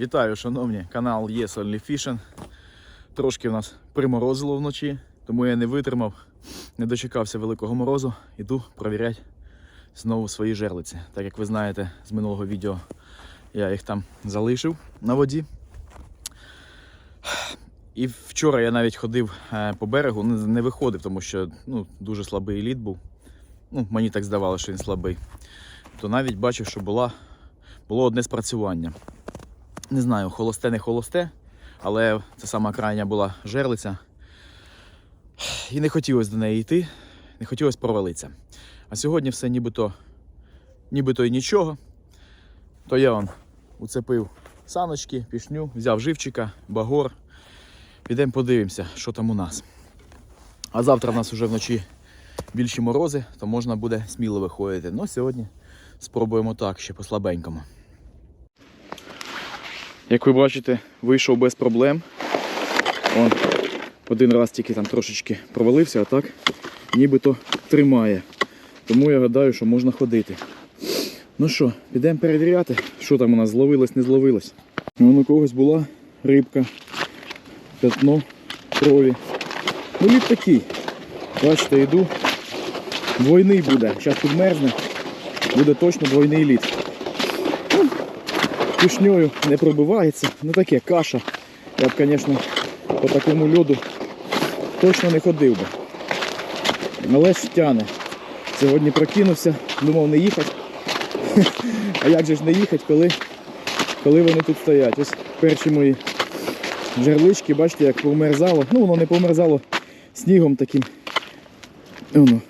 Вітаю, шановні, канал Only Fishing. Трошки в нас приморозило вночі, тому я не витримав, не дочекався великого морозу. Іду провіряти знову свої жерлиці. Так як ви знаєте, з минулого відео я їх там залишив на воді. І вчора я навіть ходив е, по берегу, не виходив, тому що ну, дуже слабий лід був. Ну, мені так здавалося, що він слабий. То навіть бачив, що була, було одне спрацювання. Не знаю, холосте, не холосте, але це сама крайня була жерлиця. І не хотілося до неї йти, не хотілося провалитися. А сьогодні все нібито, нібито і нічого. То я он уцепив саночки, пішню, взяв живчика, багор. Підемо подивимося, що там у нас. А завтра в нас вже вночі більші морози, то можна буде сміло виходити. Ну, сьогодні спробуємо так, ще по слабенькому. Як ви бачите, вийшов без проблем. Он один раз тільки там трошечки провалився, а так нібито тримає. Тому я гадаю, що можна ходити. Ну що, підемо перевіряти, що там у нас зловилось, не зловилось. Вон у когось була рибка, пятно крові. Ну лід такий. Бачите, йду. Двойний буде. Зараз підмерзне. Буде точно двойний лід. Пішньою не пробивається. Ну таке каша. Я б, звісно, по такому льоду точно не ходив би. Але ж тяне. Сьогодні прокинувся, думав не їхати. А як же ж не їхати, коли, коли вони тут стоять? Ось перші мої жерлички, бачите, як померзало. Ну, воно не померзало снігом таким. Воно.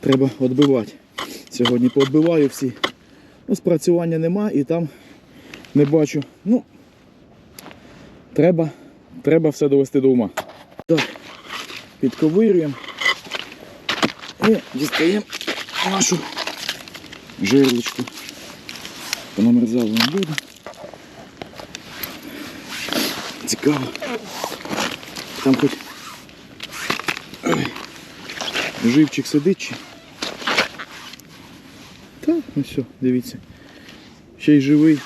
Треба відбивати. Сьогодні поотбиваю всі. Ну, спрацювання нема і там не бачу. Ну, треба, треба все довести до ума. Так, підковирюємо і дістаємо нашу жерлочку. Понамерзало не буде. Цікаво. Там хоч Ой. живчик сидить чи. Та, ну все, дивіться. Ще й живий,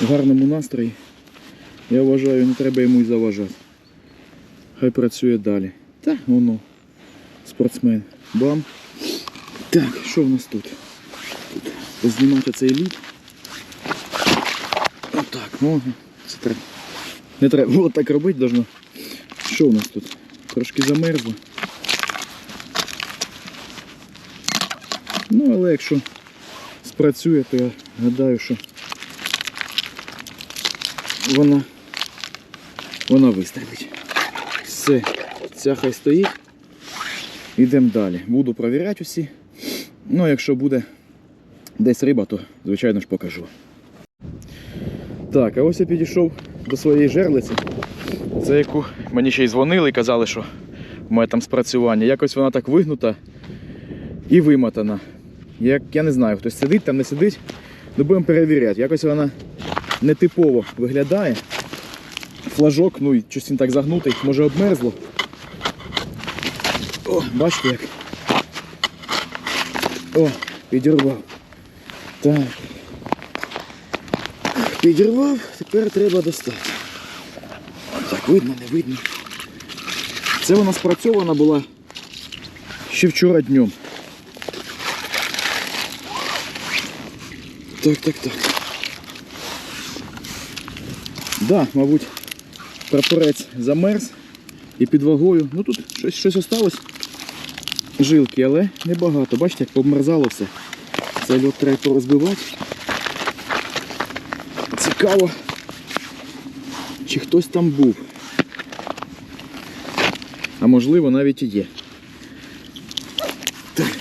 в гарному настрої. Я вважаю, не треба йому й заважати. Хай працює далі. Та, воно, спортсмен. Бам. Так, що в нас тут? Познімати цей лід. Отак, можна. Це треба. Не треба було так робити должно. Що у нас тут? Трошки замерзло. Ну, але якщо спрацює, то я гадаю, що вона, вона вистрілить. Все, ця хай стоїть. Йдемо далі. Буду провіряти усі. Ну, якщо буде десь риба, то звичайно ж покажу. Так, а ось я підійшов до своєї жерлиці, за яку мені ще й дзвонили і казали, що в мене там спрацювання. Якось вона так вигнута і вимотана. Як, я не знаю, хтось сидить там, не сидить. Ну будемо перевіряти. Якось вона нетипово виглядає. Флажок, ну і щось він так загнутий, може обмерзло. О, бачите як. О, підірвав. Так. Підірвав, тепер треба достати. Так, видно, не видно. Це вона спрацьована була ще вчора днем. Так, так, так. Да, мабуть, прапорець замерз і під вагою. Ну тут щось, щось осталось. Жилки, але небагато. Бачите, як померзало все. Цей льот треба порозбивати. Цікаво, чи хтось там був. А можливо навіть і є. Так.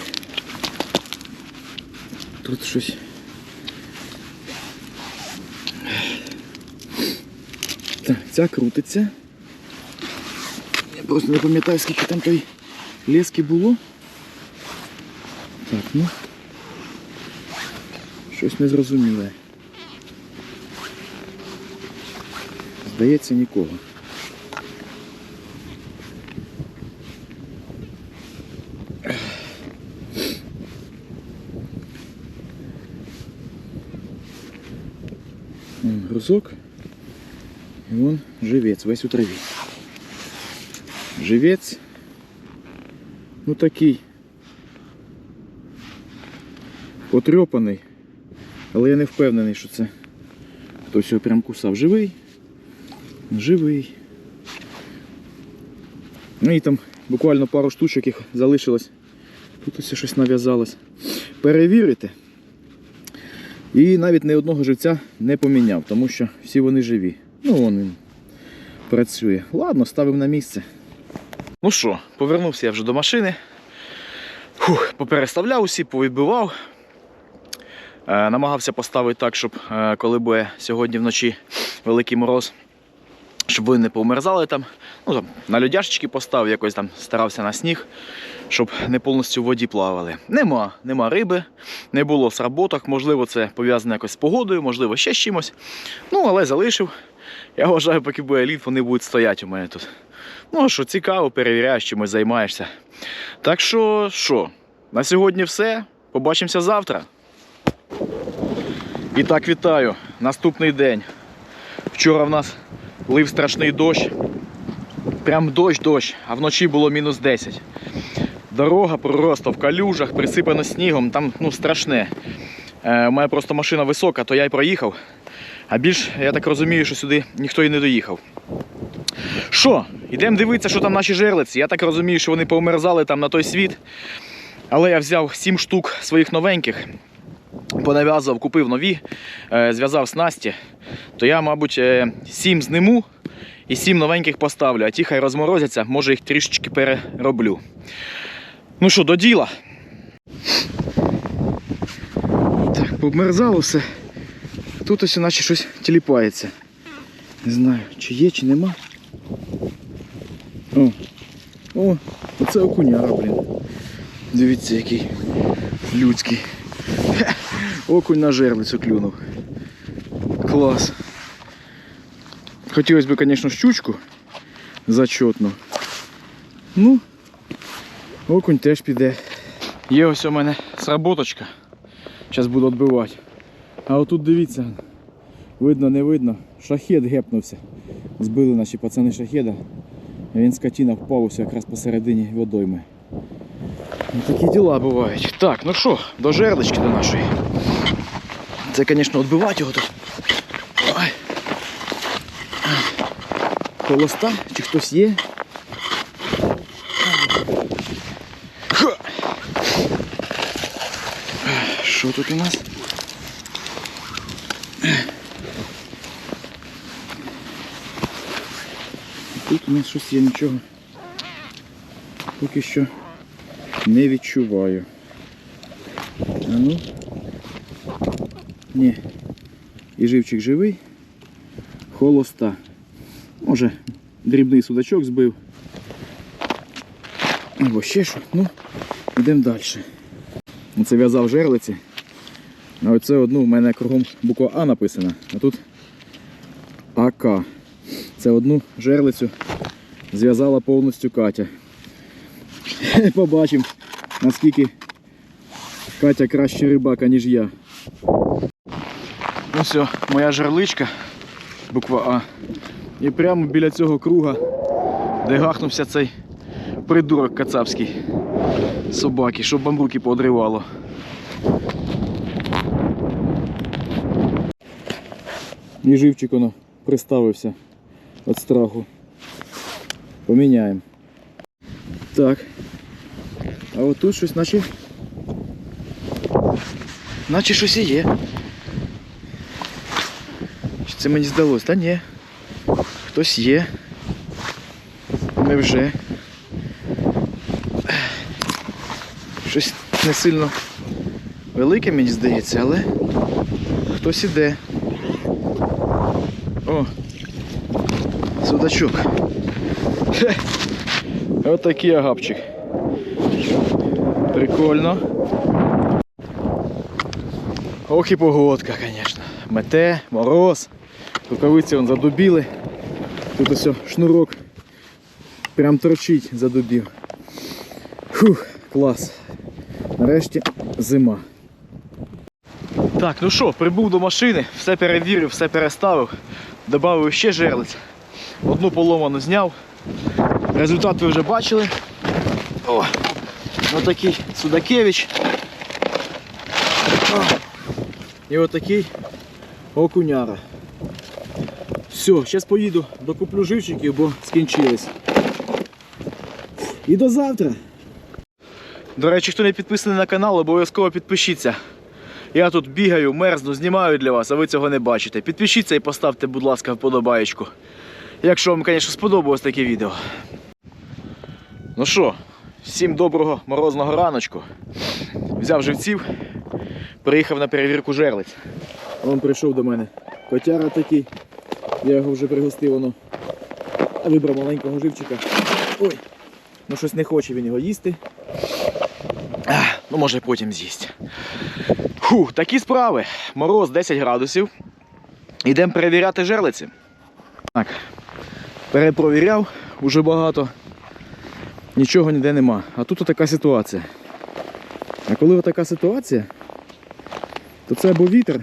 Тут щось. Так, ця крутиться. Я просто не пам'ятаю, скільки там той лески було. Так, ну. Щось незрозуміле. Здається, нікого. Грузок. І вон живець, весь у траві. Живець. Ну такий. Потрьопаний. Але я не впевнений, що це хтось його прям кусав. Живий. Живий. Ну і там буквально пару штучок їх залишилось. Тут ось щось нав'язалось. Перевірити. І навіть ні одного живця не поміняв, тому що всі вони живі. Ну, вон він працює. Ладно, ставимо на місце. Ну що, повернувся я вже до машини. Фух, попереставляв усі, повідбивав. Е, намагався поставити так, щоб е, коли буде сьогодні вночі великий мороз, щоб вони не повмерзали там. Ну, там на льодяшечки поставив, якось там старався на сніг, щоб не повністю в воді плавали. Нема, нема риби, не було сработок, можливо, це пов'язано якось з погодою, можливо, ще з чимось. Ну, але залишив. Я вважаю, поки буде лід, вони будуть стояти у мене тут. Ну, що цікаво, перевіряєш, чимось займаєшся. Так що, що, на сьогодні все. Побачимося завтра. І так вітаю. Наступний день. Вчора в нас лив страшний дощ. Прям дощ, дощ, а вночі було мінус 10. Дорога просто в калюжах, присипана снігом, там ну, страшне. Е, у мене просто машина висока, то я й проїхав. А більш, я так розумію, що сюди ніхто і не доїхав. Що, йдемо дивитися, що там наші жерлиці. Я так розумію, що вони повмерзали там на той світ. Але я взяв 7 штук своїх новеньких, понав'язав, купив нові, е, зв'язав снасті. То я, мабуть, 7 зниму і 7 новеньких поставлю, а ті хай розморозяться, може їх трішечки перероблю. Ну що, до діла. Так, повмерзало все. Тут ось наче щось тіліпається. Не знаю, чи є, чи нема. О, о, оце окуняра, блін. Дивіться, який людський. Хе, Окунь на жерлицю клюнув. Клас. Хотілося б, звісно, щучку зачетну. Ну, окунь теж піде. Є ось у мене сработочка. Зараз буду відбивати. А отут дивіться, видно, не видно, шахет гепнувся. Збили наші пацани шахеда. Він скотина впав ось якраз посередині водойми. Ну, такі діла бувають. Так, ну що, до жерлички до нашої. Це, звісно, відбивати його тут. Ой. Холоста, чи хтось є? Що тут у нас? Тут щось є нічого. Поки що не відчуваю. А ну. Ні. І живчик живий. Холоста. Може, дрібний судачок збив. Або ще що. Ну, йдемо далі. Оце в'язав жерлиці. А оце одну в мене кругом буква А написана, а тут АК. Це одну жерлицю зв'язала повністю Катя. Побачимо, наскільки Катя краще рибака, ніж я. Ну все, моя жерличка, буква А. І прямо біля цього круга, де гахнувся цей придурок кацапський собаки, щоб бамбуки поодривало. І живчик воно приставився від страху. Поміняємо. Так. А от тут щось наче. Наче щось і є. Чи це мені здалось? Та ні. Хтось є. Невже. Щось не сильно велике, мені здається, але хтось іде. О! Хе. Ось такий агапчик. Прикольно. Ох і погодка, звісно. Мете, мороз. Рукавиці вон задубіли. Тут ось шнурок прям торчить задубів. Фух, клас. Нарешті зима. Так, ну що, прибув до машини, все перевірив, все переставив, додав ще жерлиць. Одну поломану зняв. Результат ви вже бачили. О, отакий Судакевич. О, і отакий окуняра. Все, зараз поїду, докуплю живчиків, бо скінчились. І до завтра. До речі, хто не підписаний на канал, обов'язково підпишіться. Я тут бігаю, мерзну, знімаю для вас, а ви цього не бачите. Підпишіться і поставте, будь ласка, вподобаєчку. Якщо вам, звісно, сподобалось таке відео. Ну що, всім доброго морозного раночку. Взяв живців, приїхав на перевірку жерлиць. Він прийшов до мене. Котяра такий. Я його вже пригостив, воно. Вибрав маленького живчика. Ой, ну щось не хоче він його їсти. Ну може потім з'їсть. Фу, такі справи. Мороз 10 градусів. Йдемо перевіряти жерлиці. Так, перепровіряв уже багато. Нічого ніде нема. А тут така ситуація. А коли така ситуація, то це або вітер,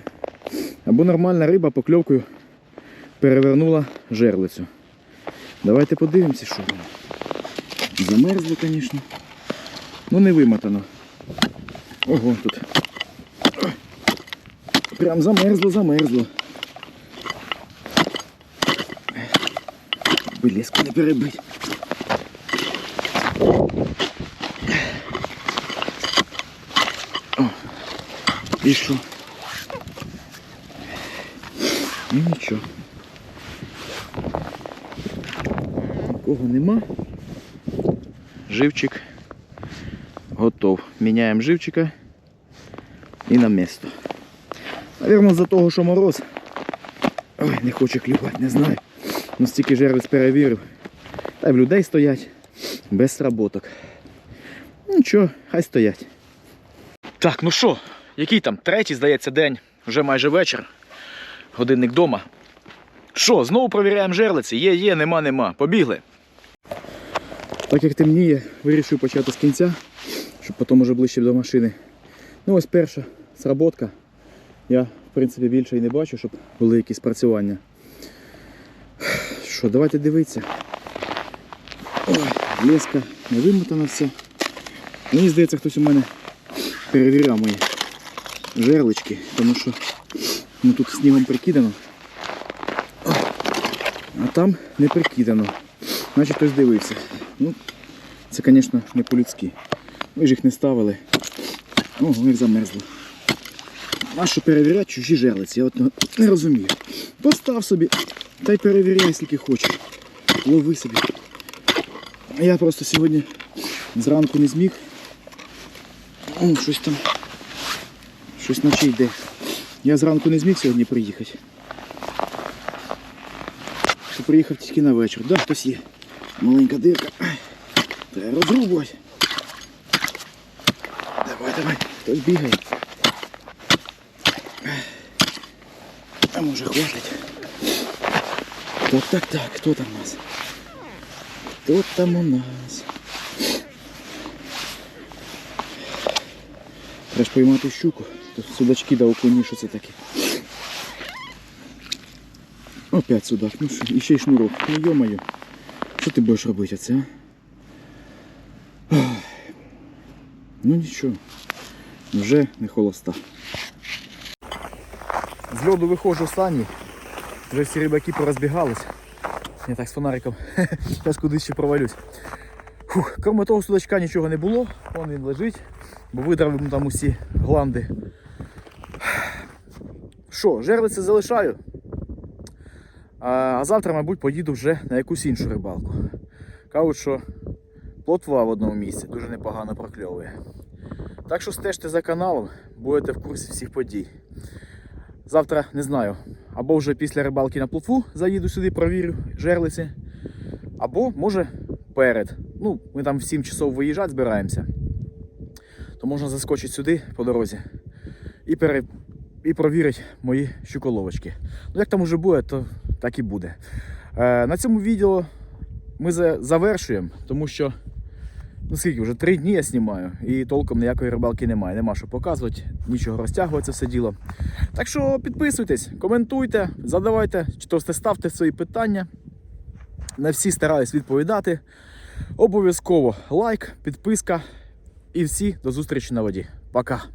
або нормальна риба покльовкою перевернула жерлицю. Давайте подивимося, що воно. Замерзло, звісно. Ну не вимотано. Ого, тут. Прям замерзло, замерзло. Блеску не перебить. О, і що? Ну нічого. Нікого нема. Живчик готов. Міняємо живчика і на місто. Наверно, за того, що мороз. Ой, не хоче клювати, не знаю. Ну стільки жерлиць перевірив. Та й в людей стоять без сработок. Нічого, хай стоять. Так, ну що, який там третій, здається, день, вже майже вечір. Годинник вдома. Що, знову провіряємо жерлиці? Є, є, нема, нема. Побігли. Так як темніє, вирішив почати з кінця, щоб потім уже ближче до машини. Ну ось перша сработка. Я, в принципі, більше і не бачу, щоб були якісь працювання. Що, давайте дивитися. Ой, леска не вимотана все. Мені здається, хтось у мене перевіряв мої жерлички, тому що ну, тут снігом прикидано. А там не прикидано. Значить хтось дивився. Ну, це, звісно, не по-людськи. Ми ж їх не ставили. Ого, як замерзло. А що перевіряти чужі жерлиці? Я от не розумію. Постав собі, та й перевіряй, скільки хочеш. Лови собі. Я просто сьогодні зранку не зміг. О, щось там. Щось наче йде. Я зранку не зміг сьогодні приїхати. Що приїхав тільки на вечір. Да, хтось є. Маленька дирка. Треба розрубувати. Давай, давай, хтось бігає. А може хватить? Так, так, так, хто там у нас? Хто там у нас? Треба поймати щуку. Тут судачки да окуні, що це таке. Опять судак. Ну що, і ще й шнурок. Ну йо-моє. Що ти будеш робити оце? а? Ну нічого. Вже не холоста. З льоду виходжу останній. Вже всі рибаки порозбігались. Я так з фонариком. Зараз кудись ще провалюсь. Фух, крім того судачка нічого не було, вон він лежить, бо видрав йому там усі гланди. Що, жерлиці залишаю. А, а завтра, мабуть, поїду вже на якусь іншу рибалку. Кажуть, що плотва в одному місці дуже непогано прокльовує. Так що стежте за каналом, будете в курсі всіх подій. Завтра не знаю. Або вже після рибалки на плотву заїду сюди, провірю жерлиці. Або може перед. Ну, ми там в 7 часов виїжджати збираємося. То можна заскочити сюди по дорозі і, пере... і провірити мої щуколовочки. Ну, як там уже буде, то так і буде. Е, на цьому відео ми завершуємо, тому що Ну скільки, вже три дні я знімаю, і толком ніякої рибалки немає. Нема що показувати, нічого розтягувати все діло. Так що підписуйтесь, коментуйте, задавайте, чи то ставте свої питання. На всі стараюсь відповідати. Обов'язково лайк, підписка і всі до зустрічі на воді. Пока!